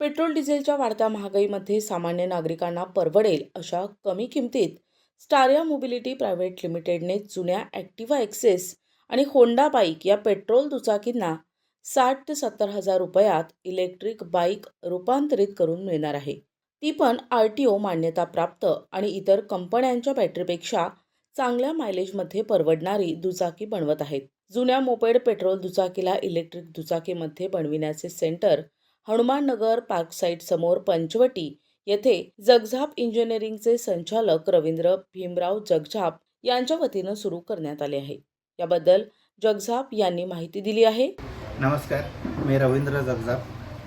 Petrol डिझेलच्या वाढत्या महागाईमध्ये सामान्य नागरिकांना परवडेल अशा कमी किमतीत स्टारिया मोबिलिटी प्रायव्हेट लिमिटेडने जुन्या ॲक्टिवा एक्सेस आणि होंडा बाईक या पेट्रोल दुचाकींना साठ ते सत्तर हजार रुपयात इलेक्ट्रिक बाईक रूपांतरित करून मिळणार आहे. ती पण आर टी ओ मान्यताप्राप्त आणि इतर कंपन्यांच्या बॅटरीपेक्षा चांगल्या मायलेजमध्ये परवडणारी दुचाकी बनवत आहेत. जुन्या मोपेड पेट्रोल दुचाकीला इलेक्ट्रिक दुचाकीमध्ये बनविण्याचे सेंटर हनुमाननगर पार्क साईटसमोर समोर पंचवटी येथे जगझाप इंजिनिअरिंगचे संचालक रवींद्र भीमराव जगझाप यांच्या वतीनं सुरू करण्यात आले आहे. याबद्दल जगझाप यांनी माहिती दिली आहे. नमस्कार मी रवींद्र जगझाप.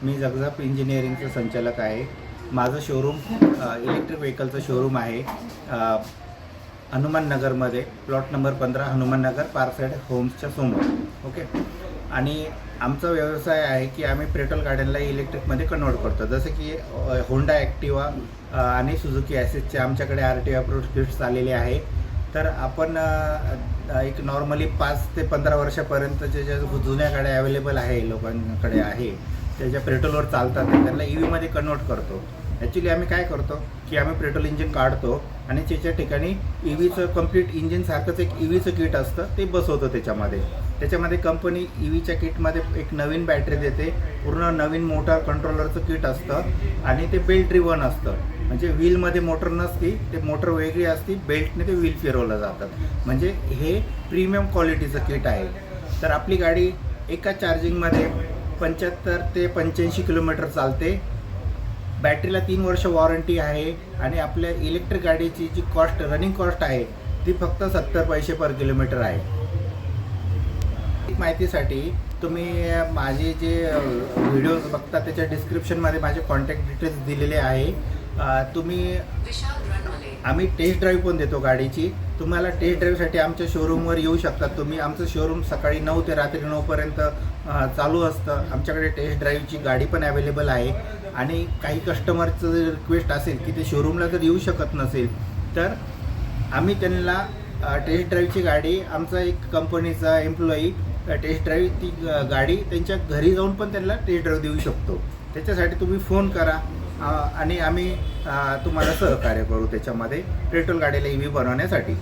मी जगझाप इंजिनिअरिंगचं संचालक आहे. माझं शोरूम इलेक्ट्रिक व्हेकलचं शोरूम आहे. हनुमाननगरमध्ये प्लॉट नंबर पंधरा हनुमाननगर नगर होम्सच्या समोर. ओके आणि आमचा व्यवसाय आहे की आम्ही पेट्रोल गाड्यांना इलेक्ट्रिकमध्ये कन्वर्ट करतो. जसं की होंडा ॲक्टिवा आणि सुझुकी ॲसेसचे आमच्याकडे आर टी अप्रूव्ड किट्स आलेले आहे. तर आपण एक नॉर्मली पाच ते पंधरा वर्षापर्यंतच्या ज्या जुन्या गाड्या अवेलेबल आहे लोकांकडे आहे त्या ज्या पेट्रोलवर चालतात त्यांना ई व्हीमध्ये कन्वर्ट करतो. ॲक्च्युली आम्ही काय करतो की आम्ही पेट्रोल इंजिन काढतो आणि त्याच्या ठिकाणी ई व्हीचं कंप्लीट इंजिनसारखंच एक ई व्हीचं किट असतं ते बसवतो त्याच्यामध्ये. त्याच्यामध्ये कंपनी ई व्हीच्या किटमध्ये एक नवीन बॅटरी देते पूर्ण नवीन मोटर कंट्रोलरचं किट असतं आणि ते बेल्ट रिवन असतं. म्हणजे व्हीलमध्ये मोटर नसती ते मोटर वेगळी असती बेल्टने ते व्हील फिरवलं जातात म्हणजे हे प्रीमियम क्वालिटीचं किट आहे. तर आपली गाडी एका चार्जिंगमध्ये पंच्याहत्तर ते पंच्याऐंशी किलोमीटर चालते. बॅटरीला तीन वर्ष वॉरंटी आहे आणि आपल्या इलेक्ट्रिक गाडीची जी कॉस्ट रनिंग कॉस्ट आहे ती फक्त सत्तर पैसे पर किलोमीटर आहे. माहितीसाठी तुम्ही माझे जे व्हिडिओज बघता त्याच्या डिस्क्रिप्शनमध्ये माझे कॉन्टॅक्ट डिटेल्स दिलेले आहे. तुम्ही आम्ही टेस्ट ड्राईव्ह पण देतो गाडीची. तुम्हाला टेस्ट ड्राईव्हसाठी आमच्या शोरूमवर येऊ शकतात तुम्ही. आमचं शोरूम सकाळी नऊ ते रात्री नऊपर्यंत चालू असतं. आमच्याकडे टेस्ट ड्राईव्हची गाडी पण अवेलेबल आहे. आणि काही कस्टमरचं जर रिक्वेस्ट असेल की ते शोरूमला जर येऊ शकत नसेल तर आम्ही त्यांना टेस्ट ड्राईव्हची गाडी आमचा एक कंपनीचा एम्प्लॉई टेस्ट ड्राईव्ह ती गाडी त्यांच्या घरी जाऊन पण त्यांना टेस्ट ड्राईव्ह देऊ शकतो. त्याच्यासाठी तुम्ही फोन करा. आणि आम्ही तुम्हाला सहकार्य करू त्याच्यामध्ये. पेट्रोल गाडीला ईव्ही बनवण्यासाठी.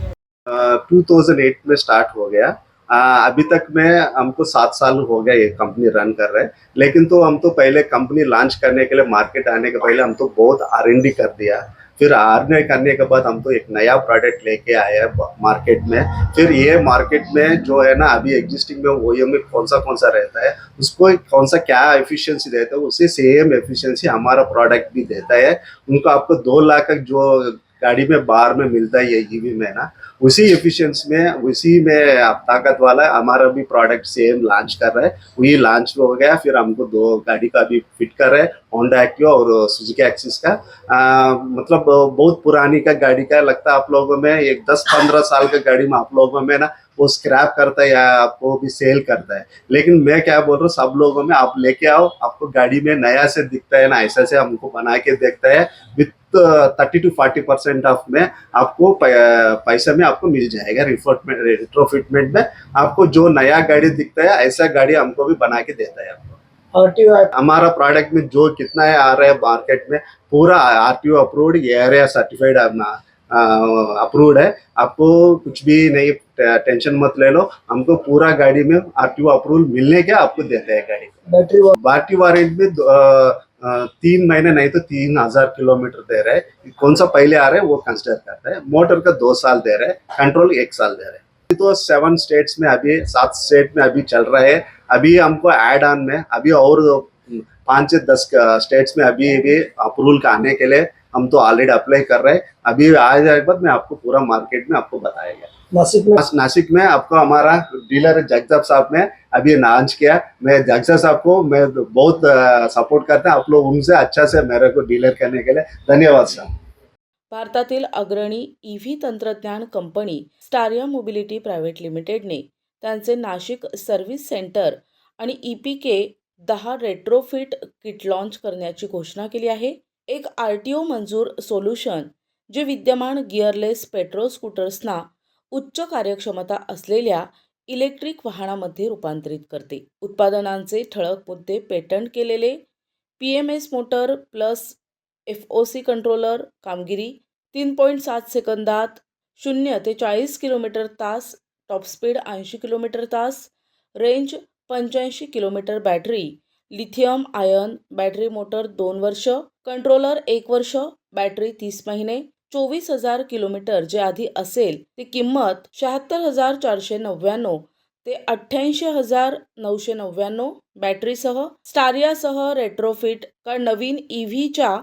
टू थाउजेंड एट में स्टार्ट हो गया. आ, अभी तक में हमको सात साल हो गया ये कंपनी रन कर रहे हैं। लेकिन तो हम तो पहले कंपनी लॉन्च करने के लिए मार्केट आने के पहले हम तो बहुत आर कर दिया। फिर आर करने के बाद हम तो एक नया प्रोडक्ट लेके आए हैं मार्केट में। फिर ये मार्केट में जो है ना, अभी एग्जिस्टिंग में वो में कौन सा कौन सा रहता है, उसको कौन सा क्या एफिशिएंसी देता है, उसे सेम एफिशिएंसी हमारा प्रोडक्ट भी देता है। उनको आपको दो लाख का जो गाड़ी में बाहर में मिलता है ये भी में ना। उसी एफिशिएंसी में उसी में आप ताकत वाला है। हमारा भी प्रोडक्ट सेम लॉन्च कर रहा है। वही लॉन्च हो गया फिर हमको दो गाड़ी का भी फिट कर रहे हैं होंडा एक्टिवा और सुजुकी एक्सिस का। आ, मतलब बहुत पुरानी का गाड़ी का लगता है आप लोगों में एक दस पंद्रह साल का गाड़ी में आप लोगों में ना वो स्क्रैप करता है या आपको भी सेल करता है। लेकिन मैं क्या बोल रहा हूँ सब लोगों में आप लेके आओ आपको गाड़ी में नया से दिखता है ना ऐसा से हमको बना के देखता है। With thirty two forty percent off में आपको पैसे में आपको मिल जाएगा। रिफोटमेंट रिट्रोफिटमेंट में आपको जो नया गाड़ी दिखता है ऐसा गाड़ी हमको भी बना के देता है आपको। हमारा प्रोडक्ट में जो कितना है आ रहा है मार्केट में पूरा R T approved area certified approved है। आपको कुछ भी नहीं टेंशन मत ले लो। हमको पूरा गाड़ी में आर टी ओ अप्रूवल मिलने के आपको देते हैं गाड़ी बैटरी वारंट में तीन महीने नहीं तो तीन हज़ार किलोमीटर दे रहे हैं। कौन सा पहले आ रहा है वो कंसिडर कर रहे हैं। मोटर का दो साल दे रहे हैं कंट्रोल एक साल दे रहे हैं। तो सेवन स्टेट्स में अभी सात स्टेट में अभी चल रहा है। अभी हमको एड ऑन में अभी और पाँच से दस स्टेट्स में अभी भी अप्रूवल का आने के लिए हम तो ऑलरेडी अप्लाई कर रहे हैं। अभी आ जाए बाद मैं आपको पूरा मार्केट में आपको बताएगा नासिक में? नासिक में आपको हमारा डीलर जगदब साहब ने अभी लॉन्च किया मैं जगदब साहब को मैं बहुत सपोर्ट करता हूँ। आप लोग उनसे अच्छा से मेरे को डीलर करने के लिए। धन्यवाद सर भारतातील अग्रणी ई व्ही तंत्रज्ञान कंपनी स्टारिया मोबिलिटी प्रायव्हेट लिमिटेडने त्यांचे नाशिक सर्व्हिस सेंटर आणि ई पी के दहा रेट्रोफिट किट लॉन्च करण्याची घोषणा केली आहे. एक आर टी ओ मंजूर सोल्युशन जे विद्यमान गिअरलेस पेट्रोल स्कूटर्सना उच्च कार्यक्षमता असलेल्या इलेक्ट्रिक वाहनामध्ये रूपांतरित करते. उत्पादनांचे ठळक मुद्दे पेटंट केलेले P M S motor plus F O C controller कामगिरी तीन पॉईंट सात सेकंदात शून्य ते चाळीस किलोमीटर तास टॉप स्पीड ऐंशी किलोमीटर तास रेंज पंच्याऐंशी kilometre battery lithium ion battery motor दोन वर्ष कंट्रोलर एक वर्ष बॅटरी तीस महिने चोवीस हजार किलोमीटर जे आधी असेल ती किंमत शहात्तर हजार चारशे नव्याण्णव ते अठ्ठ्याऐंशी हजार नऊशे नव्याण्णव बॅटरीसह स्टारियासह रेट्रोफिट का नवीन ई व्हीच्या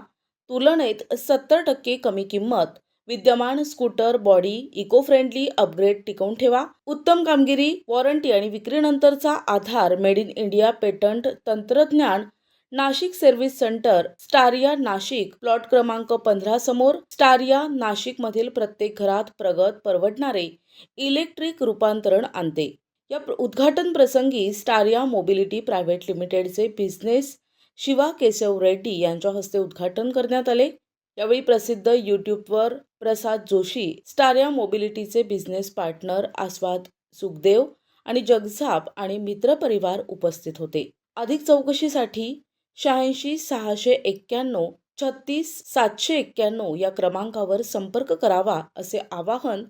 तुलनेत सत्तर टक्के कमी किंमत विद्यमान scooter body eco friendly upgrade टिकवून ठेवा. उत्तम कामगिरी वॉरंटी आणि विक्रीनंतरचा आधार मेड इन इंडिया पेटंट तंत्रज्ञान Nashik service centre Staria Nashik plot क्रमांक पंधरा समोर स्टारिया नाशिक मधील प्रत्येक घरात प्रगत परवडणारे इलेक्ट्रिक रूपांतरण आणते. या उद्घाटन प्रसंगी स्टारिया मोबिलिटी प्रायव्हेट लिमिटेडचे बिझनेस शिवा केशव रेड्डी यांच्या हस्ते उद्घाटन करण्यात आले. यावेळी प्रसिद्ध यूट्यूबवर प्रसाद जोशी स्टारिया मोबिलिटीचे बिझनेस पार्टनर आस्वाद सुखदेव आणि जगझाप आणि मित्रपरिवार उपस्थित होते. अधिक चौकशीसाठी शहाऐंशी सहाशे एक्क्याण्णव छत्तीस सातशे एक्क्याण्णव या क्रमांकावर संपर्क करावा असे आवाहन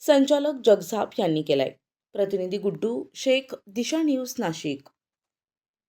संचालक जगझाप यांनी केलंय. प्रतिनिधी गुड्डू शेख दिशा न्यूज नाशिक.